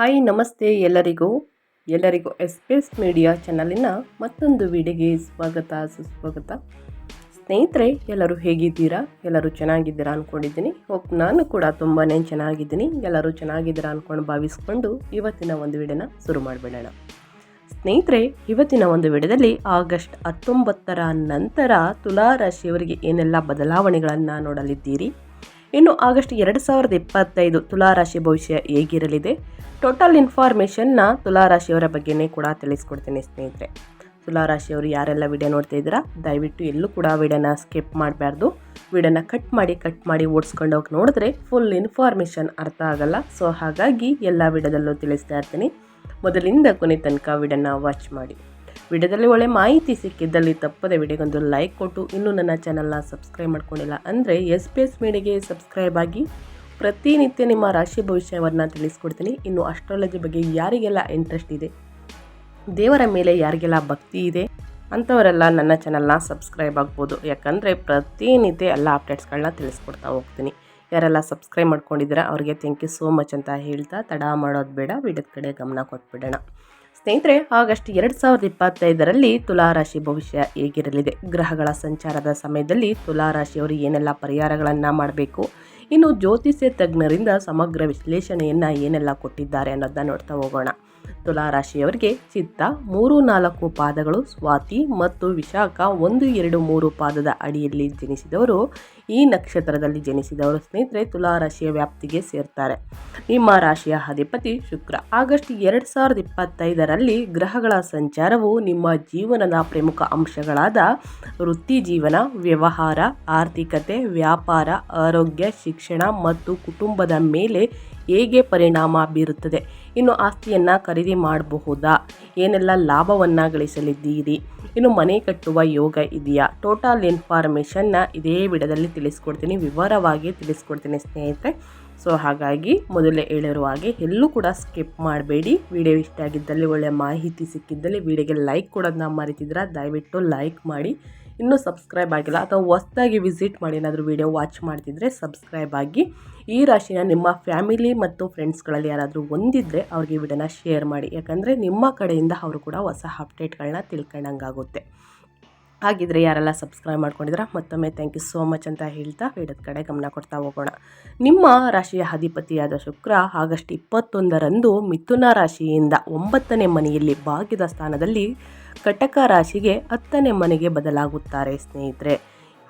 Hi, ನಮಸ್ತೆ ಎಲ್ಲರಿಗೂ. ಎಲ್ಲರಿಗೂ ಎಸ್ ಪಿ ಎಸ್ ಮೀಡಿಯಾ ಚಾನಲಿನ ಮತ್ತೊಂದು ವಿಡಿಯೋಗೆ ಸ್ವಾಗತ, ಸುಸ್ವಾಗತ. ಸ್ನೇಹಿತರೆ, ಎಲ್ಲರೂ ಹೇಗಿದ್ದೀರಾ? ಎಲ್ಲರೂ ಚೆನ್ನಾಗಿದ್ದೀರಾ ಅಂದ್ಕೊಂಡಿದ್ದೀನಿ ಹೋಪ್ ನಾನು ಕೂಡ ತುಂಬಾ ಚೆನ್ನಾಗಿದ್ದೀನಿ. ಎಲ್ಲರೂ ಚೆನ್ನಾಗಿದ್ದೀರಾ ಅಂದ್ಕೊಂಡು ಭಾವಿಸ್ಕೊಂಡು ಇವತ್ತಿನ ಒಂದು ವಿಡಿಯೋನ ಶುರು ಮಾಡಿಬಿಡೋಣ. ಸ್ನೇಹಿತರೆ, ಇವತ್ತಿನ ಒಂದು ವಿಡಿಯೋದಲ್ಲಿ ಆಗಸ್ಟ್ ಹತ್ತೊಂಬತ್ತರ ನಂತರ ತುಲಾ ರಾಶಿಯವರಿಗೆ ಏನೆಲ್ಲ ಬದಲಾವಣೆಗಳನ್ನು ನೋಡಲಿದ್ದೀರಿ? ಇನ್ನು ಆಗಸ್ಟ್ ಎರಡು ಸಾವಿರದ ಇಪ್ಪತ್ತೈದು ತುಲಾರಾಶಿ ಭವಿಷ್ಯ ಹೇಗಿರಲಿದೆ? ಟೋಟಲ್ ಇನ್ಫಾರ್ಮೇಷನ್ನ ತುಲಾರಾಶಿಯವರ ಬಗ್ಗೆನೇ ಕೂಡ ತಿಳಿಸ್ಕೊಡ್ತೀನಿ ಸ್ನೇಹಿತರೆ. ತುಲಾರಾಶಿಯವರು ಯಾರೆಲ್ಲ ವಿಡಿಯೋ ನೋಡ್ತಾ ಇದ್ದೀರಾ, ದಯವಿಟ್ಟು ಎಲ್ಲೂ ಕೂಡ ವಿಡಿಯೋನ ಸ್ಕಿಪ್ ಮಾಡಬಾರ್ದು. ವಿಡಿಯೋನ ಕಟ್ ಮಾಡಿ ಕಟ್ ಮಾಡಿ ಓಡಿಸ್ಕೊಂಡು ಹೋಗಿ ನೋಡಿದ್ರೆ ಫುಲ್ ಇನ್ಫಾರ್ಮೇಷನ್ ಅರ್ಥ ಆಗಲ್ಲ. ಸೊ ಹಾಗಾಗಿ ಎಲ್ಲ ವಿಡಿಯೋದಲ್ಲೂ ತಿಳಿಸ್ತಾ ಇರ್ತೀನಿ. ಮೊದಲಿಂದ ಕೊನೆ ತನಕ ವಿಡಿಯೋನ ವಾಚ್ ಮಾಡಿ. ವಿಡಿಯೋದಲ್ಲಿ ಒಳ್ಳೆ ಮಾಹಿತಿ ಸಿಕ್ಕಿದ್ದಲ್ಲಿ ತಪ್ಪದೆ ವಿಡಿಯೋಗೊಂದು ಲೈಕ್ ಕೊಟ್ಟು, ಇನ್ನೂ ನನ್ನ ಚಾನಲ್ನ ಸಬ್ಸ್ಕ್ರೈಬ್ ಮಾಡ್ಕೊಂಡಿಲ್ಲ ಅಂದರೆ ಎಸ್ ಪಿ ಎಸ್ ಮೀಡಿಯಾಗೆ ಸಬ್ಸ್ಕ್ರೈಬ್ ಆಗಿ ಪ್ರತಿನಿತ್ಯ ನಿಮ್ಮ ರಾಶಿ ಭವಿಷ್ಯವನ್ನು ತಿಳಿಸ್ಕೊಡ್ತೀನಿ. ಇನ್ನು ಅಸ್ಟ್ರಾಲಜಿ ಬಗ್ಗೆ ಯಾರಿಗೆಲ್ಲ ಇಂಟ್ರೆಸ್ಟ್ ಇದೆ, ದೇವರ ಮೇಲೆ ಯಾರಿಗೆಲ್ಲ ಭಕ್ತಿ ಇದೆ ಅಂಥವರೆಲ್ಲ ನನ್ನ ಚಾನಲ್ನ ಸಬ್ಸ್ಕ್ರೈಬ್ ಆಗ್ಬೋದು. ಯಾಕಂದರೆ ಪ್ರತಿನಿತ್ಯ ಎಲ್ಲ ಅಪ್ಡೇಟ್ಸ್ಗಳನ್ನ ತಿಳಿಸ್ಕೊಡ್ತಾ ಹೋಗ್ತೀನಿ. ಯಾರೆಲ್ಲ ಸಬ್ಸ್ಕ್ರೈಬ್ ಮಾಡ್ಕೊಂಡಿದ್ದೀರಾ ಅವ್ರಿಗೆ ಥ್ಯಾಂಕ್ ಯು ಸೋ ಮಚ್ ಅಂತ ಹೇಳ್ತಾ ತಡ ಮಾಡೋದು ಬೇಡ, ವಿಡಿಯೋದ ಕಡೆ ಗಮನ ಕೊಟ್ಬಿಡೋಣ. ಸ್ನೇಹಿತರೆ, ಆಗಸ್ಟ್ ಎರಡು ಸಾವಿರದ ಇಪ್ಪತ್ತೈದರಲ್ಲಿ ತುಲಾರಾಶಿ ಭವಿಷ್ಯ ಹೇಗಿರಲಿದೆ? ಗ್ರಹಗಳ ಸಂಚಾರದ ಸಮಯದಲ್ಲಿ ತುಲಾರಾಶಿಯವರು ಏನೆಲ್ಲ ಪರಿಹಾರಗಳನ್ನು ಮಾಡಬೇಕು? ಇನ್ನು ಜ್ಯೋತಿಷ್ಯ ತಜ್ಞರಿಂದ ಸಮಗ್ರ ವಿಶ್ಲೇಷಣೆಯನ್ನು ಏನೆಲ್ಲ ಕೊಟ್ಟಿದ್ದಾರೆ ಅನ್ನೋದನ್ನ ನೋಡ್ತಾ ಹೋಗೋಣ. ತುಲಾರಾಶಿಯವರಿಗೆ ಚಿತ್ತ ಮೂರು ನಾಲ್ಕು ಪಾದಗಳು ಸ್ವಾತಿ ಮತ್ತು ವಿಶಾಖ ಒಂದು ಎರಡು ಮೂರು ಪಾದದ ಅಡಿಯಲ್ಲಿ ಜನಿಸಿದವರು, ಈ ನಕ್ಷತ್ರದಲ್ಲಿ ಜನಿಸಿದವರು ಸ್ನೇಹಿತರೆ ತುಲಾರಾಶಿಯ ವ್ಯಾಪ್ತಿಗೆ ಸೇರ್ತಾರೆ. ನಿಮ್ಮ ರಾಶಿಯ ಅಧಿಪತಿ ಶುಕ್ರ. ಆಗಸ್ಟ್ ಎರಡು ಸಾವಿರದ ಇಪ್ಪತ್ತೈದರಲ್ಲಿ ಗ್ರಹಗಳ ಸಂಚಾರವು ನಿಮ್ಮ ಜೀವನದ ಪ್ರಮುಖ ಅಂಶಗಳಾದ ವೃತ್ತಿ ಜೀವನ, ವ್ಯವಹಾರ, ಆರ್ಥಿಕತೆ, ವ್ಯಾಪಾರ, ಆರೋಗ್ಯ, ಶಿಕ್ಷಣ ಮತ್ತು ಕುಟುಂಬದ ಮೇಲೆ ಹೇಗೆ ಪರಿಣಾಮ ಬೀರುತ್ತದೆ? ಇನ್ನು ಆಸ್ತಿಯನ್ನು ಖರೀದಿ ಮಾಡಬಹುದಾ? ಏನೆಲ್ಲ ಲಾಭವನ್ನು ಗಳಿಸಲಿದ್ದೀರಿ? ಇನ್ನು ಮನೆ ಕಟ್ಟುವ ಯೋಗ ಇದೆಯಾ? ಟೋಟಲ್ ಇನ್ಫಾರ್ಮೇಷನ್ನ ಇದೇ ವಿಡದಲ್ಲಿ ತಿಳಿಸ್ಕೊಡ್ತೀನಿ. ವಿವರವಾಗಿ ತಿಳಿಸ್ಕೊಡ್ತೀನಿ ಸ್ನೇಹಿತರೆ. ಸೊ ಹಾಗಾಗಿ ಮೊದಲೇ ಹೇಳಿರುವ ಹಾಗೆ ಎಲ್ಲೂ ಕೂಡ ಸ್ಕಿಪ್ ಮಾಡಬೇಡಿ. ವಿಡಿಯೋ ಇಷ್ಟ ಆಗಿದ್ದಲ್ಲಿ ಒಳ್ಳೆಯ ಮಾಹಿತಿ ಸಿಕ್ಕಿದ್ದಲ್ಲಿ ವಿಡಿಯೋಗೆ ಲೈಕ್ ಕೊಡೋದನ್ನ ಮರಿತಿದ್ರೆ ದಯವಿಟ್ಟು ಲೈಕ್ ಮಾಡಿ. ಇನ್ನೂ ಸಬ್ಸ್ಕ್ರೈಬ್ ಆಗಿಲ್ಲ ಅಥವಾ ಹೊಸ್ದಾಗಿ ವಿಸಿಟ್ ಮಾಡಿ ಏನಾದರೂ ವಿಡಿಯೋ ವಾಚ್ ಮಾಡ್ತಿದ್ರೆ ಸಬ್ಸ್ಕ್ರೈಬ್ ಆಗಿ. ಈ ರಾಶಿನ ನಿಮ್ಮ ಫ್ಯಾಮಿಲಿ ಮತ್ತು ಫ್ರೆಂಡ್ಸ್ಗಳಲ್ಲಿ ಯಾರಾದರೂ ಒಂದಿದ್ದರೆ ಅವ್ರಿಗೆ ವಿಡಿಯೋನ ಶೇರ್ ಮಾಡಿ. ಯಾಕಂದರೆ ನಿಮ್ಮ ಕಡೆಯಿಂದ ಅವರು ಕೂಡ ಹೊಸ ಅಪ್ಡೇಟ್ಗಳನ್ನ ತಿಳ್ಕೊಂಡಂಗಾಗುತ್ತೆ. ಹಾಗಿದ್ರೆ ಯಾರೆಲ್ಲ ಸಬ್ಸ್ಕ್ರೈಬ್ ಮಾಡ್ಕೊಂಡಿದ್ರ ಮತ್ತೊಮ್ಮೆ ಥ್ಯಾಂಕ್ ಯು ಸೋ ಮಚ್ ಅಂತ ಹೇಳ್ತಾ ವಿಡಿಯೋದ ಕಡೆ ಗಮನ ಕೊಡ್ತಾ ಹೋಗೋಣ. ನಿಮ್ಮ ರಾಶಿಯ ಅಧಿಪತಿಯಾದ ಶುಕ್ರ ಆಗಸ್ಟ್ ಇಪ್ಪತ್ತೊಂದರಂದು ಮಿಥುನ ರಾಶಿಯಿಂದ ಒಂಬತ್ತನೇ ಮನೆಯಲ್ಲಿ ಭಾಗ್ಯದ ಸ್ಥಾನದಲ್ಲಿ ಕಟಕ ರಾಶಿಗೆ ಹತ್ತನೇ ಮನೆಗೆ ಬದಲಾಗುತ್ತಾರೆ ಸ್ನೇಹಿತರೆ.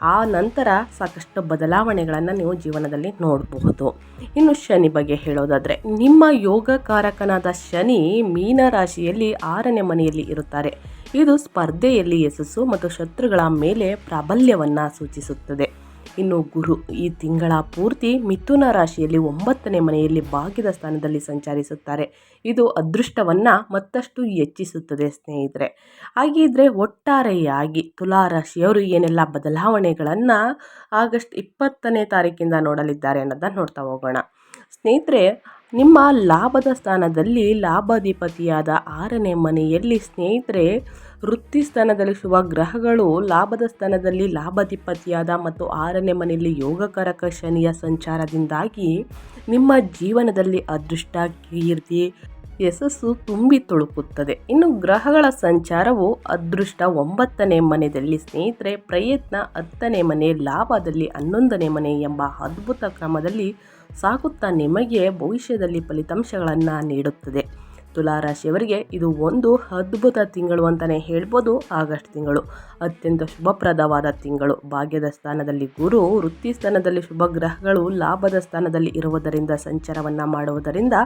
ಆ ನಂತರ ಸಾಕಷ್ಟು ಬದಲಾವಣೆಗಳನ್ನು ನೀವು ಜೀವನದಲ್ಲಿ ನೋಡಬಹುದು. ಇನ್ನು ಶನಿ ಬಗ್ಗೆ ಹೇಳೋದಾದರೆ, ನಿಮ್ಮ ಯೋಗಕಾರಕನಾದ ಶನಿ ಮೀನ ರಾಶಿಯಲ್ಲಿ ಆರನೇ ಮನೆಯಲ್ಲಿ ಇರುತ್ತಾರೆ. ಇದು ಸ್ಪರ್ಧೆಯಲ್ಲಿ ಯಶಸ್ಸು ಮತ್ತು ಶತ್ರುಗಳ ಮೇಲೆ ಪ್ರಾಬಲ್ಯವನ್ನು ಸೂಚಿಸುತ್ತದೆ. ಇನ್ನು ಗುರು ಈ ತಿಂಗಳ ಪೂರ್ತಿ ಮಿಥುನ ರಾಶಿಯಲ್ಲಿ ಒಂಬತ್ತನೇ ಮನೆಯಲ್ಲಿ ಭಾಗ್ಯದ ಸ್ಥಾನದಲ್ಲಿ ಸಂಚರಿಸುತ್ತಾರೆ. ಇದು ಅದೃಷ್ಟವನ್ನು ಮತ್ತಷ್ಟು ಹೆಚ್ಚಿಸುತ್ತದೆ ಸ್ನೇಹಿತರೆ. ಹಾಗಿದ್ರೆ ಒಟ್ಟಾರೆಯಾಗಿ ತುಲಾ ರಾಶಿಯವರು ಏನೆಲ್ಲ ಬದಲಾವಣೆಗಳನ್ನು ಆಗಸ್ಟ್ ಇಪ್ಪತ್ತನೇ ತಾರೀಕಿಂದ ನೋಡಲಿದ್ದಾರೆ ಅನ್ನೋದನ್ನು ನೋಡ್ತಾ ಹೋಗೋಣ. ಸ್ನೇಹಿತರೆ, ನಿಮ್ಮ ಲಾಭದ ಸ್ಥಾನದಲ್ಲಿ ಲಾಭಾಧಿಪತಿಯಾದ ಆರನೇ ಮನೆಯಲ್ಲಿ ಸ್ನೇಹಿತರೆ ವೃತ್ತಿ ಸ್ಥಾನದಲ್ಲಿ ಶುಭ ಗ್ರಹಗಳು ಲಾಭದ ಸ್ಥಾನದಲ್ಲಿ ಲಾಭಾಧಿಪತಿಯಾದ ಮತ್ತು ಆರನೇ ಮನೆಯಲ್ಲಿ ಯೋಗಕಾರಕ ಶನಿಯ ಸಂಚಾರದಿಂದಾಗಿ ನಿಮ್ಮ ಜೀವನದಲ್ಲಿ ಅದೃಷ್ಟ, ಕೀರ್ತಿ, ಯಶಸ್ಸು ತುಂಬಿ ತುಳುಕುತ್ತದೆ. ಇನ್ನು ಗ್ರಹಗಳ ಸಂಚಾರವು ಅದೃಷ್ಟ ಒಂಬತ್ತನೇ ಮನೆಯಲ್ಲಿ ಸ್ನೇಹಿತರೆ, ಪ್ರಯತ್ನ ಹತ್ತನೇ ಮನೆ, ಲಾಭದಲ್ಲಿ ಹನ್ನೊಂದನೇ ಮನೆ ಎಂಬ ಅದ್ಭುತ ಕ್ರಮದಲ್ಲಿ ಸಾಗುತ್ತಾ ನಿಮಗೆ ಭವಿಷ್ಯದಲ್ಲಿ ಫಲಿತಾಂಶಗಳನ್ನು ನೀಡುತ್ತದೆ. ತುಲಾರಾಶಿಯವರಿಗೆ ಇದು ಒಂದು ಅದ್ಭುತ ತಿಂಗಳು ಅಂತಲೇ ಹೇಳ್ಬೋದು. ಆಗಸ್ಟ್ ತಿಂಗಳು ಅತ್ಯಂತ ಶುಭಪ್ರದವಾದ ತಿಂಗಳು. ಭಾಗ್ಯದ ಸ್ಥಾನದಲ್ಲಿ ಗುರು, ವೃತ್ತಿ ಸ್ಥಾನದಲ್ಲಿ ಶುಭ ಗ್ರಹಗಳು, ಲಾಭದ ಸ್ಥಾನದಲ್ಲಿ ಇರುವುದರಿಂದ, ಸಂಚಾರವನ್ನು ಮಾಡುವುದರಿಂದ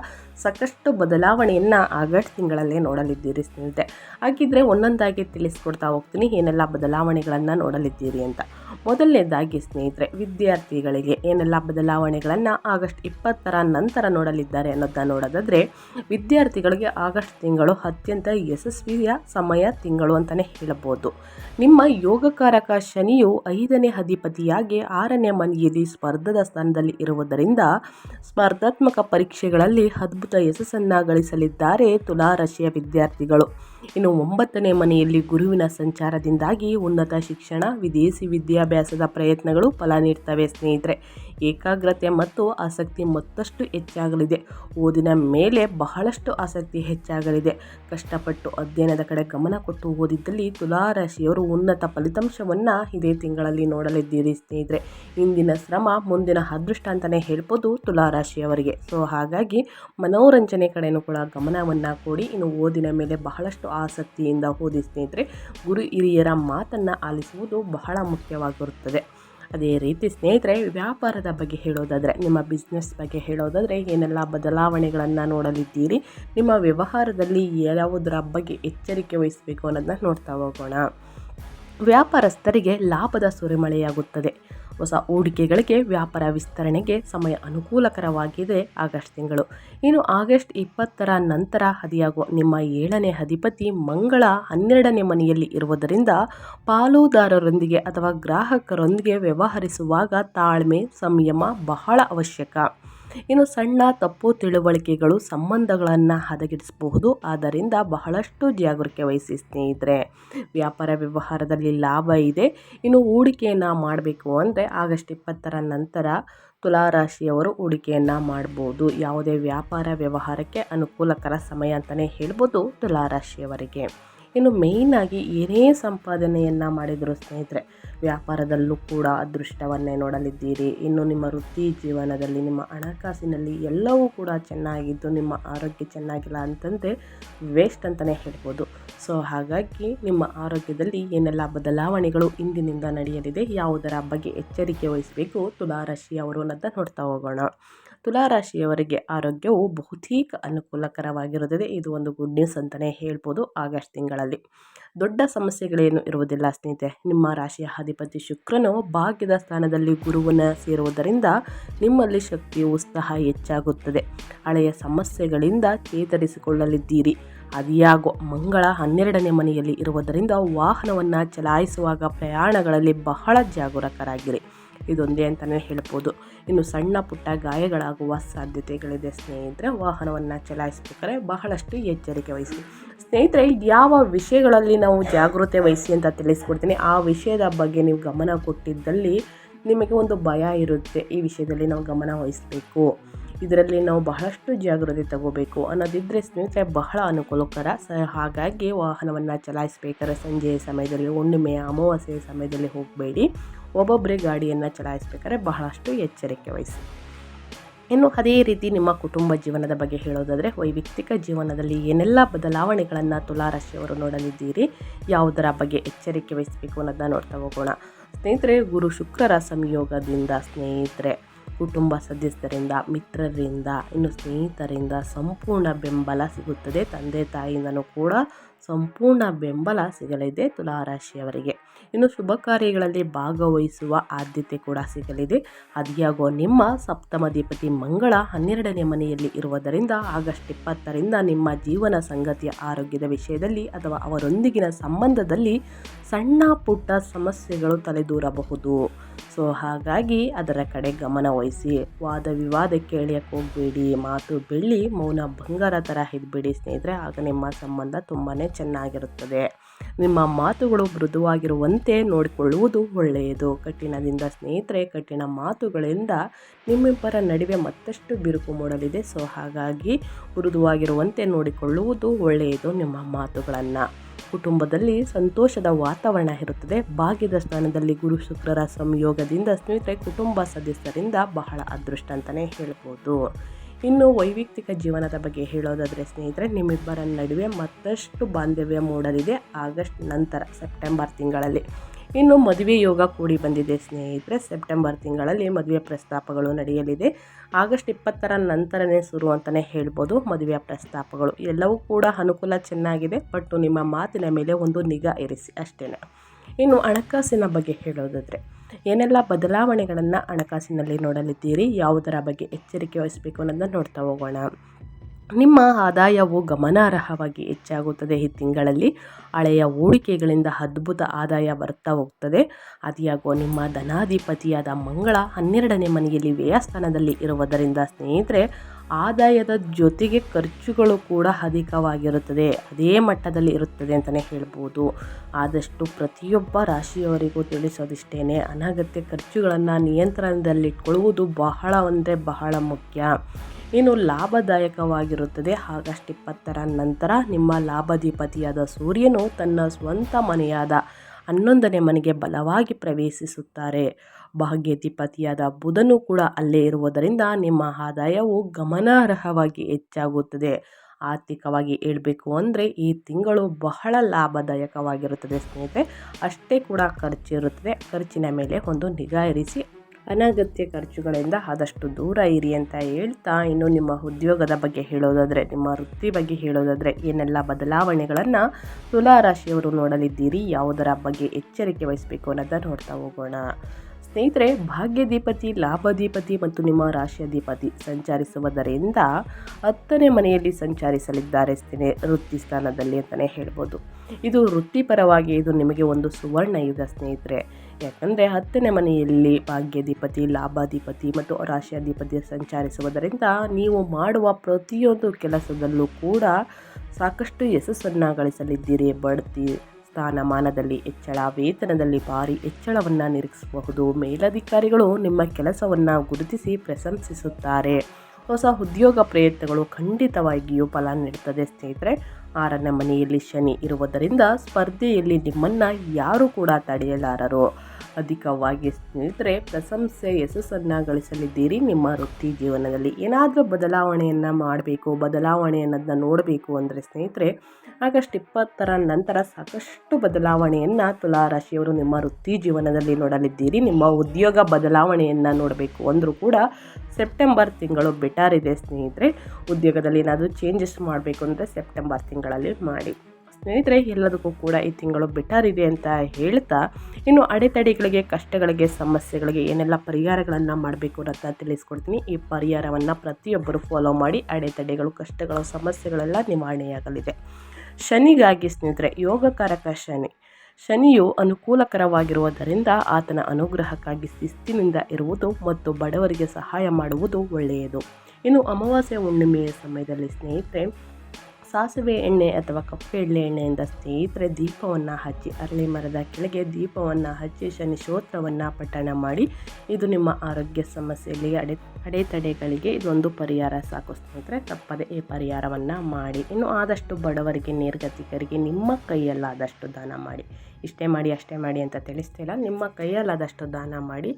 ಸಾಕಷ್ಟು ಬದಲಾವಣೆಯನ್ನು ಆಗಸ್ಟ್ ತಿಂಗಳಲ್ಲೇ ನೋಡಲಿದ್ದೀರಿ ಸ್ನೇಹಿತರೆ. ಹಾಗಿದ್ರೆ ಒಂದೊಂದಾಗಿ ತಿಳಿಸ್ಕೊಡ್ತಾ ಹೋಗ್ತೀನಿ. ಏನೆಲ್ಲ ಬದಲಾವಣೆಗಳನ್ನು ನೋಡಲಿದ್ದೀರಿ ಅಂತ. ಮೊದಲನೇದಾಗಿ ಸ್ನೇಹಿತರೆ, ವಿದ್ಯಾರ್ಥಿಗಳಿಗೆ ಏನೆಲ್ಲ ಬದಲಾವಣೆಗಳನ್ನು ಆಗಸ್ಟ್ ಇಪ್ಪತ್ತರ ನಂತರ ನೋಡಲಿದ್ದಾರೆ ಅನ್ನೋದನ್ನ ನೋಡೋದಾದರೆ, ವಿದ್ಯಾರ್ಥಿಗಳಿಗೆ ಆಗಸ್ಟ್ ತಿಂಗಳು ಅತ್ಯಂತ ಯಶಸ್ವಿಯ ಸಮಯ ತಿಂಗಳು ಅಂತಲೇ ಹೇಳಬಹುದು. ನಿಮ್ಮ ಯೋಗಕಾರಕ ಶನಿಯು ಐದನೇ ಅಧಿಪತಿಯಾಗಿ ಆರನೇ ಮನೆಯಲ್ಲಿ ಸ್ಪರ್ಧದ ಸ್ಥಾನದಲ್ಲಿ ಇರುವುದರಿಂದ ಸ್ಪರ್ಧಾತ್ಮಕ ಪರೀಕ್ಷೆಗಳಲ್ಲಿ ಅದ್ಭುತ ಯಶಸ್ಸನ್ನು ಗಳಿಸಲಿದ್ದಾರೆ ತುಲಾರಾಶಿಯ ವಿದ್ಯಾರ್ಥಿಗಳು. ಇನ್ನು ಒಂಬತ್ತನೇ ಮನೆಯಲ್ಲಿ ಗುರುವಿನ ಸಂಚಾರದಿಂದಾಗಿ ಉನ್ನತ ಶಿಕ್ಷಣ, ವಿದೇಶಿ ವಿದ್ಯಾಭ್ಯಾಸದ ಪ್ರಯತ್ನಗಳು ಫಲ ನೀಡ್ತವೆ ಸ್ನೇಹಿತರೆ. ಏಕಾಗ್ರತೆ ಮತ್ತು ಆಸಕ್ತಿ ಮತ್ತಷ್ಟು ಹೆಚ್ಚಾಗಲಿದೆ. ಓದಿನ ಮೇಲೆ ಬಹಳಷ್ಟು ಆಸಕ್ತಿ ಹೆಚ್ಚಾಗಲಿದೆ. ಕಷ್ಟಪಟ್ಟು ಅಧ್ಯಯನದ ಕಡೆ ಗಮನ ಕೊಟ್ಟು ಓದಿದ್ದಲ್ಲಿ ತುಲಾರಾಶಿಯವರು ಉನ್ನತ ಫಲಿತಾಂಶವನ್ನು ಇದೇ ತಿಂಗಳಲ್ಲಿ ನೋಡಲಿದ್ದೀರಿ ಸ್ನೇಹಿತರೆ. ಇಂದಿನ ಶ್ರಮ ಮುಂದಿನ ಅದೃಷ್ಟ ಅಂತಲೇ ಹೇಳ್ಬೋದು ತುಲಾರಾಶಿಯವರಿಗೆ. ಸೊ, ಹಾಗಾಗಿ ಮನೋರಂಜನೆ ಕಡೆಯೂ ಕೂಡ ಗಮನವನ್ನು ಕೊಡಿ. ಇನ್ನು ಓದಿನ ಮೇಲೆ ಬಹಳಷ್ಟು ಆಸಕ್ತಿಯಿಂದ ಓದಿ ಸ್ನೇಹಿತರೆ. ಗುರು ಹಿರಿಯರ ಮಾತನ್ನು ಆಲಿಸುವುದು ಬಹಳ ಮುಖ್ಯವಾಗಿರುತ್ತದೆ. ಅದೇ ರೀತಿ ಸ್ನೇಹಿತರೆ, ವ್ಯಾಪಾರದ ಬಗ್ಗೆ ಹೇಳೋದಾದರೆ, ನಿಮ್ಮ ಬಿಸ್ನೆಸ್ ಬಗ್ಗೆ ಹೇಳೋದಾದರೆ, ಏನೆಲ್ಲ ಬದಲಾವಣೆಗಳನ್ನು ನೋಡಲಿದ್ದೀರಿ? ನಿಮ್ಮ ವ್ಯವಹಾರದಲ್ಲಿ ಯಾವುದರ ಬಗ್ಗೆ ಎಚ್ಚರಿಕೆ ವಹಿಸಬೇಕು ಅನ್ನೋದನ್ನ ನೋಡ್ತಾ ಹೋಗೋಣ. ವ್ಯಾಪಾರಸ್ಥರಿಗೆ ಲಾಭದ ಸುರಿಮಳೆಯಾಗುತ್ತದೆ. ಹೊಸ ಹೂಡಿಕೆಗಳಿಗೆ ವ್ಯಾಪಾರ ವಿಸ್ತರಣೆಗೆ ಸಮಯ ಅನುಕೂಲಕರವಾಗಿದೆ ಆಗಸ್ಟ್ ತಿಂಗಳು. ಇನ್ನು ಆಗಸ್ಟ್ ಇಪ್ಪತ್ತರ ನಂತರ ಹದಿಯಾಗುವ ನಿಮ್ಮ ಏಳನೇ ಅಧಿಪತಿ ಮಂಗಳ ಹನ್ನೆರಡನೇ ಮನೆಯಲ್ಲಿ ಇರುವುದರಿಂದ ಪಾಲುದಾರರೊಂದಿಗೆ ಅಥವಾ ಗ್ರಾಹಕರೊಂದಿಗೆ ವ್ಯವಹರಿಸುವಾಗ ತಾಳ್ಮೆ, ಸಂಯಮ ಬಹಳ ಅವಶ್ಯಕ. ಇನ್ನು ಸಣ್ಣ ತಪ್ಪು ತಿಳುವಳಿಕೆಗಳು ಸಂಬಂಧಗಳನ್ನು ಹದಗೆಡಿಸಬಹುದು. ಆದ್ದರಿಂದ ಬಹಳಷ್ಟು ಜಾಗೃತಿ ವಹಿಸಿ ಸ್ನೇಹಿತರೆ, ವ್ಯಾಪಾರ ವ್ಯವಹಾರದಲ್ಲಿ ಲಾಭ ಇದೆ. ಇನ್ನು ಹೂಡಿಕೆಯನ್ನು ಮಾಡಬೇಕು ಅಂದರೆ ಆಗಸ್ಟ್ ಇಪ್ಪತ್ತರ ನಂತರ ತುಲಾರಾಶಿಯವರು ಹೂಡಿಕೆಯನ್ನು ಮಾಡ್ಬೋದು. ಯಾವುದೇ ವ್ಯಾಪಾರ ವ್ಯವಹಾರಕ್ಕೆ ಅನುಕೂಲಕರ ಸಮಯ ಅಂತಲೇ ಹೇಳ್ಬೋದು ತುಲಾರಾಶಿಯವರಿಗೆ. ಇನ್ನು ಮೇಯ್ನಾಗಿ ಏನೇ ಸಂಪಾದನೆಯನ್ನು ಮಾಡಿದರೂ ಸ್ನೇಹಿತರೆ, ವ್ಯಾಪಾರದಲ್ಲೂ ಕೂಡ ಅದೃಷ್ಟವನ್ನೇ ನೋಡಲಿದ್ದೀರಿ. ಇನ್ನು ನಿಮ್ಮ ವೃತ್ತಿ ಜೀವನದಲ್ಲಿ, ನಿಮ್ಮ ಹಣಕಾಸಿನಲ್ಲಿ ಎಲ್ಲವೂ ಕೂಡ ಚೆನ್ನಾಗಿದ್ದು, ನಿಮ್ಮ ಆರೋಗ್ಯ ಚೆನ್ನಾಗಿಲ್ಲ ಅಂತಂದರೆ ವೇಸ್ಟ್ ಅಂತಲೇ ಹೇಳ್ಬೋದು. ಸೊ ಹಾಗಾಗಿ ನಿಮ್ಮ ಆರೋಗ್ಯದಲ್ಲಿ ಏನೆಲ್ಲ ಬದಲಾವಣೆಗಳು ಇಂದಿನಿಂದ ನಡೆಯಲಿದೆ, ಯಾವುದರ ಬಗ್ಗೆ ಎಚ್ಚರಿಕೆ ವಹಿಸಬೇಕು ತುಲಾರಾಶಿ ಅವರು ಅನ್ನೋದನ್ನ ನೋಡ್ತಾ ಹೋಗೋಣ. ತುಲಾರಾಶಿಯವರಿಗೆ ಆರೋಗ್ಯವು ಬಹುತೇಕ ಅನುಕೂಲಕರವಾಗಿರುತ್ತದೆ. ಇದು ಒಂದು ಗುಡ್ ನ್ಯೂಸ್ ಅಂತಲೇ ಹೇಳ್ಬೋದು ಆಗಸ್ಟ್ ತಿಂಗಳಲ್ಲಿ. ದೊಡ್ಡ ಸಮಸ್ಯೆಗಳೇನು ಇರುವುದಿಲ್ಲ ಸ್ನೇಹಿತರೆ. ನಿಮ್ಮ ರಾಶಿಯ ಅಧಿಪತಿ ಶುಕ್ರನು ಭಾಗ್ಯದ ಸ್ಥಾನದಲ್ಲಿ ಗುರುವನ್ನು ಸೇರುವುದರಿಂದ ನಿಮ್ಮಲ್ಲಿ ಶಕ್ತಿ ಉತ್ಸಾಹ ಹೆಚ್ಚಾಗುತ್ತದೆ. ಹಳೆಯ ಸಮಸ್ಯೆಗಳಿಂದ ಚೇತರಿಸಿಕೊಳ್ಳಲಿದ್ದೀರಿ. ಅದಿಯಾಗೋ ಮಂಗಳ ಹನ್ನೆರಡನೇ ಮನೆಯಲ್ಲಿ ಇರುವುದರಿಂದ ವಾಹನವನ್ನು ಚಲಾಯಿಸುವಾಗ ಪ್ರಯಾಣಗಳಲ್ಲಿ ಬಹಳ ಜಾಗರೂಕರಾಗಿರಿ. ಇದೊಂದೇ ಅಂತಲೇ ಹೇಳ್ಬೋದು. ಇನ್ನು ಸಣ್ಣ ಪುಟ್ಟ ಗಾಯಗಳಾಗುವ ಸಾಧ್ಯತೆಗಳಿದೆ. ಸ್ನೇಹಿತರೆ, ವಾಹನವನ್ನು ಚಲಾಯಿಸಬೇಕಾದ್ರೆ ಬಹಳಷ್ಟು ಎಚ್ಚರಿಕೆ ವಹಿಸಿ. ಸ್ನೇಹಿತರೆ, ಯಾವ ವಿಷಯಗಳಲ್ಲಿ ನಾವು ಜಾಗೃತೆ ವಹಿಸಿ ಅಂತ ತಿಳಿಸ್ಕೊಡ್ತೀನಿ. ಆ ವಿಷಯದ ಬಗ್ಗೆ ನೀವು ಗಮನ ಕೊಟ್ಟಿದ್ದಲ್ಲಿ ನಿಮಗೆ ಒಂದು ಭಯ ಇರುತ್ತೆ. ಈ ವಿಷಯದಲ್ಲಿ ನಾವು ಗಮನ ವಹಿಸಬೇಕು. ಇದರಲ್ಲಿ ನಾವು ಬಹಳಷ್ಟು ಜಾಗೃತಿ ತಗೋಬೇಕು. ಅನ್ನೋದಿದ್ದರೆ ಸ್ನೇಹಿತರೆ, ಬಹಳ ಅನುಕೂಲಕರ. ಸ, ಹಾಗಾಗಿ ವಾಹನವನ್ನು ಚಲಾಯಿಸಬೇಕಾದ್ರೆ ಸಂಜೆಯ ಸಮಯದಲ್ಲಿ, ಹುಣ್ಣಿಮೆಯ ಅಮಾವಾಸ್ಯೆಯ ಸಮಯದಲ್ಲಿ ಹೋಗಬೇಡಿ. ಒಬ್ಬೊಬ್ಬರೇ ಗಾಡಿಯನ್ನು ಚಲಾಯಿಸಬೇಕಾದ್ರೆ ಬಹಳಷ್ಟು ಎಚ್ಚರಿಕೆ ವಹಿಸಿ. ಇನ್ನು ಅದೇ ರೀತಿ ನಿಮ್ಮ ಕುಟುಂಬ ಜೀವನದ ಬಗ್ಗೆ ಹೇಳೋದಾದರೆ ವೈಯಕ್ತಿಕ ಜೀವನದಲ್ಲಿ ಏನೆಲ್ಲ ಬದಲಾವಣೆಗಳನ್ನು ತುಲಾರಾಶಿಯವರು ನೋಡಲಿದ್ದೀರಿ, ಯಾವುದರ ಬಗ್ಗೆ ಎಚ್ಚರಿಕೆ ವಹಿಸಬೇಕು ಅನ್ನೋದನ್ನ ನೋಡ್ತಾ ಹೋಗೋಣ. ಸ್ನೇಹಿತರೆ, ಗುರು ಶುಕ್ರರ ಸಂಯೋಗದಿಂದ ಸ್ನೇಹಿತರೆ, ಕುಟುಂಬ ಸದಸ್ಯರಿಂದ, ಮಿತ್ರರಿಂದ, ಇನ್ನು ಸ್ನೇಹಿತರಿಂದ ಸಂಪೂರ್ಣ ಬೆಂಬಲ ಸಿಗುತ್ತದೆ. ತಂದೆ ತಾಯಿಯಿಂದನೂ ಕೂಡ ಸಂಪೂರ್ಣ ಬೆಂಬಲ ಸಿಗಲಿದೆ ತುಲಾರಾಶಿಯವರಿಗೆ. ಇನ್ನು ಶುಭ ಕಾರ್ಯಗಳಲ್ಲಿ ಭಾಗವಹಿಸುವ ಆದ್ಯತೆ ಕೂಡ ಸಿಗಲಿದೆ. ಅದಿಯಾಗೋ ನಿಮ್ಮ ಸಪ್ತಮಧಿಪತಿ ಮಂಗಳ ಹನ್ನೆರಡನೇ ಮನೆಯಲ್ಲಿ ಇರುವುದರಿಂದ ಆಗಸ್ಟ್ ಇಪ್ಪತ್ತರಿಂದ ನಿಮ್ಮ ಜೀವನ ಸಂಗತಿಯ ಆರೋಗ್ಯದ ವಿಷಯದಲ್ಲಿ ಅಥವಾ ಅವರೊಂದಿಗಿನ ಸಂಬಂಧದಲ್ಲಿ ಸಣ್ಣ ಪುಟ್ಟ ಸಮಸ್ಯೆಗಳು ತಲೆದೂರಬಹುದು. ಸೊ, ಹಾಗಾಗಿ ಅದರ ಕಡೆ ಗಮನ ವಹಿಸಿ. ವಾದ ವಿವಾದ ಕೇಳಿಯಕ್ಕೆ ಹೋಗಬೇಡಿ. ಮಾತು ಬೆಳ್ಳಿ, ಮೌನ ಬಂಗಾರ ಥರ ಇದ್ಬಿಡಿ ಸ್ನೇಹಿತರೆ. ಆಗ ನಿಮ್ಮ ಸಂಬಂಧ ತುಂಬಾ ಚೆನ್ನಾಗಿರುತ್ತದೆ. ನಿಮ್ಮ ಮಾತುಗಳು ಮೃದುವಾಗಿರುವಂತೆ ನೋಡಿಕೊಳ್ಳುವುದು ಒಳ್ಳೆಯದು. ಕಠಿಣದಿಂದ ಸ್ನೇಹಿತರೆ, ಕಠಿಣ ಮಾತುಗಳಿಂದ ನಿಮ್ಮಿಬ್ಬರ ನಡುವೆ ಮತ್ತಷ್ಟು ಬಿರುಕು ಮೂಡಲಿದೆ. ಸೊ, ಹಾಗಾಗಿ ಮೃದುವಾಗಿರುವಂತೆ ನೋಡಿಕೊಳ್ಳುವುದು ಒಳ್ಳೆಯದು ನಿಮ್ಮ ಮಾತುಗಳನ್ನು. ಕುಟುಂಬದಲ್ಲಿ ಸಂತೋಷದ ವಾತಾವರಣ ಇರುತ್ತದೆ. ಭಾಗ್ಯದ ಸ್ಥಾನದಲ್ಲಿ ಗುರು ಶುಕ್ರರ ಸಂಯೋಗದಿಂದ ಸ್ನೇಹಿತರೆ, ಕುಟುಂಬ ಸದಸ್ಯರಿಂದ ಬಹಳ ಅದೃಷ್ಟ ಅಂತಲೇ ಹೇಳ್ಬೋದು. ಇನ್ನು ವೈಯಕ್ತಿಕ ಜೀವನದ ಬಗ್ಗೆ ಹೇಳೋದಾದರೆ ಸ್ನೇಹಿತರೆ, ನಿಮ್ಮಿಬ್ಬರ ನಡುವೆ ಮತ್ತಷ್ಟು ಬಾಂಧವ್ಯ ಮೂಡಲಿದೆ ಆಗಸ್ಟ್ ನಂತರ ಸೆಪ್ಟೆಂಬರ್ ತಿಂಗಳಲ್ಲಿ. ಇನ್ನು ಮದುವೆ ಯೋಗ ಕೂಡಿ ಬಂದಿದೆ ಸ್ನೇಹಿತರೆ, ಸೆಪ್ಟೆಂಬರ್ ತಿಂಗಳಲ್ಲಿ ಮದುವೆ ಪ್ರಸ್ತಾಪಗಳು ನಡೆಯಲಿದೆ. ಆಗಸ್ಟ್ ಇಪ್ಪತ್ತರ ನಂತರನೇ ಶುರು ಅಂತಲೇ ಹೇಳ್ಬೋದು ಮದುವೆಯ ಪ್ರಸ್ತಾಪಗಳು. ಎಲ್ಲವೂ ಕೂಡ ಅನುಕೂಲ ಚೆನ್ನಾಗಿದೆ ಬಟ್ ನಿಮ್ಮ ಮಾತಿನ ಮೇಲೆ ಒಂದು ನಿಗಾ ಇರಿಸಿ ಅಷ್ಟೇ ಇನ್ನು ಹಣಕಾಸಿನ ಬಗ್ಗೆ ಹೇಳೋದಾದರೆ ಏನೆಲ್ಲ ಬದಲಾವಣೆಗಳನ್ನು ಹಣಕಾಸಿನಲ್ಲಿ ನೋಡಲಿದ್ದೀರಿ? ಯಾವುದರ ಬಗ್ಗೆ ಎಚ್ಚರಿಕೆ ವಹಿಸಬೇಕು ಅನ್ನೋದನ್ನ ನೋಡ್ತಾ ಹೋಗೋಣ. ನಿಮ್ಮ ಆದಾಯವು ಗಮನಾರ್ಹವಾಗಿ ಹೆಚ್ಚಾಗುತ್ತದೆ. ಈ ತಿಂಗಳಲ್ಲಿ ಹಳೆಯ ಹೂಡಿಕೆಗಳಿಂದ ಅದ್ಭುತ ಆದಾಯ ಬರ್ತಾ ಹೋಗ್ತದೆ. ಅತಿಯಾಗುವ ನಿಮ್ಮ ಧನಾಧಿಪತಿಯಾದ ಮಂಗಳ ಹನ್ನೆರಡನೇ ಮನೆಯಲ್ಲಿ ವ್ಯಯಸ್ಥಾನದಲ್ಲಿ ಇರುವುದರಿಂದ ಸ್ನೇಹಿತರೆ, ಆದಾಯದ ಜೊತೆಗೆ ಖರ್ಚುಗಳು ಕೂಡ ಅಧಿಕವಾಗಿರುತ್ತದೆ. ಅದೇ ಮಟ್ಟದಲ್ಲಿ ಇರುತ್ತದೆ ಅಂತಲೇ ಹೇಳ್ಬೋದು. ಆದಷ್ಟು ಪ್ರತಿಯೊಬ್ಬ ರಾಶಿಯವರಿಗೂ ತಿಳಿಸೋದಿಷ್ಟೇ ಅನಗತ್ಯ ಖರ್ಚುಗಳನ್ನು ನಿಯಂತ್ರಣದಲ್ಲಿಟ್ಕೊಳ್ಳುವುದು ಬಹಳ ಅಂದರೆ ಬಹಳ ಮುಖ್ಯ. ಇನ್ನು ಲಾಭದಾಯಕವಾಗಿರುತ್ತದೆ. ಆಗಸ್ಟ್ ಇಪ್ಪತ್ತರ ನಂತರ ನಿಮ್ಮ ಲಾಭಾಧಿಪತಿಯಾದ ಸೂರ್ಯನು ತನ್ನ ಸ್ವಂತ ಮನೆಯಾದ ಹನ್ನೊಂದನೇ ಮನೆಗೆ ಬಲವಾಗಿ ಪ್ರವೇಶಿಸುತ್ತಾರೆ. ಭಾಗ್ಯಾಧಿಪತಿಯಾದ ಬುಧನು ಕೂಡ ಅಲ್ಲೇ ಇರುವುದರಿಂದ ನಿಮ್ಮ ಆದಾಯವು ಗಮನಾರ್ಹವಾಗಿ ಹೆಚ್ಚಾಗುತ್ತದೆ. ಆರ್ಥಿಕವಾಗಿ ಹೇಳಬೇಕು ಅಂದರೆ ಈ ತಿಂಗಳು ಬಹಳ ಲಾಭದಾಯಕವಾಗಿರುತ್ತದೆ ಸ್ನೇಹಿತರೆ. ಅಷ್ಟೇ ಕೂಡ ಖರ್ಚು ಇರುತ್ತದೆ ಖರ್ಚಿನ ಮೇಲೆ ಒಂದು ನಿಗಾ ಇರಿಸಿ ಅನಗತ್ಯ ಖರ್ಚುಗಳಿಂದ ಆದಷ್ಟು ದೂರ ಇರಿ ಅಂತ ಹೇಳ್ತಾ ಇನ್ನು ನಿಮ್ಮ ಉದ್ಯೋಗದ ಬಗ್ಗೆ ಹೇಳೋದಾದರೆ, ನಿಮ್ಮ ವೃತ್ತಿ ಬಗ್ಗೆ ಹೇಳೋದಾದರೆ ಏನೆಲ್ಲ ಬದಲಾವಣೆಗಳನ್ನು ತುಲಾ ರಾಶಿಯವರು ನೋಡಲಿದ್ದೀರಿ, ಯಾವುದರ ಬಗ್ಗೆ ಎಚ್ಚರಿಕೆ ವಹಿಸಬೇಕು ಅನ್ನೋದನ್ನು ನೋಡ್ತಾ ಹೋಗೋಣ. ಸ್ನೇಹಿತರೆ, ಭಾಗ್ಯಾಧಿಪತಿ, ಲಾಭಾಧಿಪತಿ ಮತ್ತು ನಿಮ್ಮ ರಾಶಿಯಾಧಿಪತಿ ಸಂಚರಿಸುವುದರಿಂದ ಹತ್ತನೇ ಮನೆಯಲ್ಲಿ ಸಂಚರಿಸಲಿದ್ದಾರೆ ಸ್ನೇಹಿ, ವೃತ್ತಿ ಸ್ಥಾನದಲ್ಲಿ ಅಂತಲೇ ಹೇಳ್ಬೋದು. ಇದು ವೃತ್ತಿಪರವಾಗಿ ಇದು ನಿಮಗೆ ಒಂದು ಸುವರ್ಣ ಯುಗ ಸ್ನೇಹಿತರೆ. ಯಾಕಂದರೆ ಹತ್ತನೇ ಮನೆಯಲ್ಲಿ ಭಾಗ್ಯಾಧಿಪತಿ, ಲಾಭಾಧಿಪತಿ ಮತ್ತು ರಾಶಿಯಾಧಿಪತಿ ಸಂಚರಿಸುವುದರಿಂದ ನೀವು ಮಾಡುವ ಪ್ರತಿಯೊಂದು ಕೆಲಸದಲ್ಲೂ ಕೂಡ ಸಾಕಷ್ಟು ಯಶಸ್ಸನ್ನು ಗಳಿಸಲಿದ್ದೀರಿ. ಬಡ್ತಿ ಸ್ಥಾನಮಾನದಲ್ಲಿ ಹೆಚ್ಚಳ, ವೇತನದಲ್ಲಿ ಭಾರಿ ಹೆಚ್ಚಳವನ್ನು ನಿರೀಕ್ಷಿಸಬಹುದು. ಮೇಲಧಿಕಾರಿಗಳು ನಿಮ್ಮ ಕೆಲಸವನ್ನು ಗುರುತಿಸಿ ಪ್ರಶಂಸಿಸುತ್ತಾರೆ. ಹೊಸ ಉದ್ಯೋಗ ಪ್ರಯತ್ನಗಳು ಖಂಡಿತವಾಗಿಯೂ ಫಲ ನೀಡುತ್ತದೆ. ಸ್ನೇಹಿತರೆ, ಆರನೇ ಮನೆಯಲ್ಲಿ ಶನಿ ಇರುವುದರಿಂದ ಸ್ಪರ್ಧೆಯಲ್ಲಿ ನಿಮ್ಮನ್ನು ಯಾರು ಕೂಡ ತಡೆಯಲಾರರು. ಅಧಿಕವಾಗಿ ಸ್ನೇಹಿತರೆ, ಪ್ರಶಂಸೆ ಯಶಸ್ಸನ್ನು ಗಳಿಸಲಿದ್ದೀರಿ. ನಿಮ್ಮ ವೃತ್ತಿ ಜೀವನದಲ್ಲಿ ಏನಾದರೂ ಬದಲಾವಣೆಯನ್ನು ಮಾಡಬೇಕು, ಬದಲಾವಣೆಯನ್ನು ನೋಡಬೇಕು ಅಂದರೆ ಸ್ನೇಹಿತರೆ, ಆಗಸ್ಟ್ ಇಪ್ಪತ್ತರ ನಂತರ ಸಾಕಷ್ಟು ಬದಲಾವಣೆಯನ್ನು ತುಲಾರಾಶಿಯವರು ನಿಮ್ಮ ವೃತ್ತಿ ಜೀವನದಲ್ಲಿ ನೋಡಲಿದ್ದೀರಿ. ನಿಮ್ಮ ಉದ್ಯೋಗ ಬದಲಾವಣೆಯನ್ನು ನೋಡಬೇಕು ಅಂದರೂ ಕೂಡ ಸೆಪ್ಟೆಂಬರ್ ತಿಂಗಳು ಬೆಟರ್ ಇದೆ ಸ್ನೇಹಿತರೆ. ಉದ್ಯೋಗದಲ್ಲಿ ಏನಾದರೂ ಚೇಂಜಸ್ ಮಾಡಬೇಕು ಅಂದರೆ ಸೆಪ್ಟೆಂಬರ್ ತಿಂಗಳಲ್ಲಿ ಮಾಡಿ. ಸ್ನೇಹಿತರೆ, ಎಲ್ಲದಕ್ಕೂ ಕೂಡ ಈ ತಿಂಗಳು ಬೆಟರ್ ಇದೆ ಅಂತ ಹೇಳ್ತಾ, ಇನ್ನು ಅಡೆತಡೆಗಳಿಗೆ, ಕಷ್ಟಗಳಿಗೆ, ಸಮಸ್ಯೆಗಳಿಗೆ ಏನೆಲ್ಲ ಪರಿಹಾರಗಳನ್ನು ಮಾಡಬೇಕು ಅಂತ ತಿಳಿಸ್ಕೊಡ್ತೀನಿ. ಈ ಪರಿಹಾರವನ್ನು ಪ್ರತಿಯೊಬ್ಬರು ಫಾಲೋ ಮಾಡಿ, ಅಡೆತಡೆಗಳು, ಕಷ್ಟಗಳು, ಸಮಸ್ಯೆಗಳೆಲ್ಲ ನಿವಾರಣೆಯಾಗಲಿದೆ. ಶನಿಗಾಗಿ ಸ್ನೇಹಿತರೆ, ಯೋಗಕಾರಕ ಶನಿ. ಶನಿಯು ಅನುಕೂಲಕರವಾಗಿರುವುದರಿಂದ ಆತನ ಅನುಗ್ರಹಕ್ಕಾಗಿ ಶಿಸ್ತಿನಿಂದ ಇರುವುದು ಮತ್ತು ಬಡವರಿಗೆ ಸಹಾಯ ಮಾಡುವುದು ಒಳ್ಳೆಯದು. ಇನ್ನು ಅಮಾವಾಸ್ಯ ಹುಣ್ಣಿಮೆಯ ಸಮಯದಲ್ಲಿ ಸ್ನೇಹಿತರೆ ಸಾಸಿವೆ ಎಣ್ಣೆ ಅಥವಾ ಕಪ್ಪೆ ಎಳ್ಳೆ ಎಣ್ಣೆಯಿಂದ ಸ್ನೇಹಿತರೆ ದೀಪವನ್ನು ಹಚ್ಚಿ, ಅರಳಿ ಮರದ ಕೆಳಗೆ ದೀಪವನ್ನು ಹಚ್ಚಿ ಶನಿ ಶೋತ್ರವನ್ನು ಪಠಣ ಮಾಡಿ. ಇದು ನಿಮ್ಮ ಆರೋಗ್ಯ ಸಮಸ್ಯೆಯಲ್ಲಿ ಅಡೆ, ಅಡೆತಡೆಗಳಿಗೆ ಇದೊಂದು ಪರಿಹಾರ. ಸಾಕು ಸ್ನೇಹಿತರೆ, ತಪ್ಪದೆ ಈ ಪರಿಹಾರವನ್ನು ಮಾಡಿ. ಇನ್ನು ಆದಷ್ಟು ಬಡವರಿಗೆ, ನಿರ್ಗತಿಕರಿಗೆ ನಿಮ್ಮ ಕೈಯಲ್ಲಾದಷ್ಟು ದಾನ ಮಾಡಿ. ಇಷ್ಟೇ ಮಾಡಿ, ಅಷ್ಟೇ ಮಾಡಿ ಅಂತ ತಿಳಿಸ್ತಿಲ್ಲ ನಿಮ್ಮ ಕೈಯಲ್ಲಾದಷ್ಟು ದಾನ ಮಾಡಿ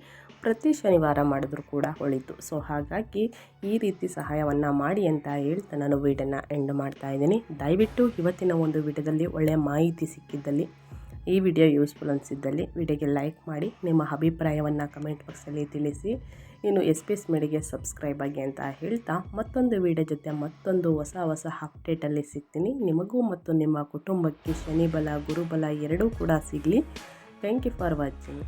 ಪ್ರತಿ ಶನಿವಾರ ಮಾಡಿದ್ರು ಕೂಡ ಒಳಿತು. ಸೊ ಹಾಗಾಗಿ ಈ ರೀತಿ ಸಹಾಯವನ್ನು ಮಾಡಿ ಅಂತ ಹೇಳ್ತಾ ನಾನು ವೀಡಿಯೋನ ಎಂಡ್ ಮಾಡ್ತಾ ಇದ್ದೀನಿ. ದಯವಿಟ್ಟು ಇವತ್ತಿನ ಒಂದು ವಿಡಿಯೋದಲ್ಲಿ ಒಳ್ಳೆಯ ಮಾಹಿತಿ ಸಿಕ್ಕಿದ್ದಲ್ಲಿ, ಈ ವಿಡಿಯೋ ಯೂಸ್ಫುಲ್ ಅನಿಸಿದ್ದಲ್ಲಿ, ವಿಡಿಯೋಗೆ ಲೈಕ್ ಮಾಡಿ, ನಿಮ್ಮ ಅಭಿಪ್ರಾಯವನ್ನು ಕಮೆಂಟ್ ಬಾಕ್ಸಲ್ಲಿ ತಿಳಿಸಿ. ಇನ್ನು ಎಸ್ ಪಿ ಎಸ್ ಮೇಡಿಗೆ ಸಬ್ಸ್ಕ್ರೈಬ್ ಆಗಿ ಅಂತ ಹೇಳ್ತಾ ಮತ್ತೊಂದು ವಿಡಿಯೋ ಜೊತೆ ಮತ್ತೊಂದು ಹೊಸ ಹೊಸ ಅಪ್ಡೇಟಲ್ಲಿ ಸಿಗ್ತೀನಿ. ನಿಮಗೂ ಮತ್ತು ನಿಮ್ಮ ಕುಟುಂಬಕ್ಕೆ ಶನಿಬಲ, ಗುರುಬಲ ಎರಡೂ ಕೂಡ ಸಿಗಲಿ. Thank you for watching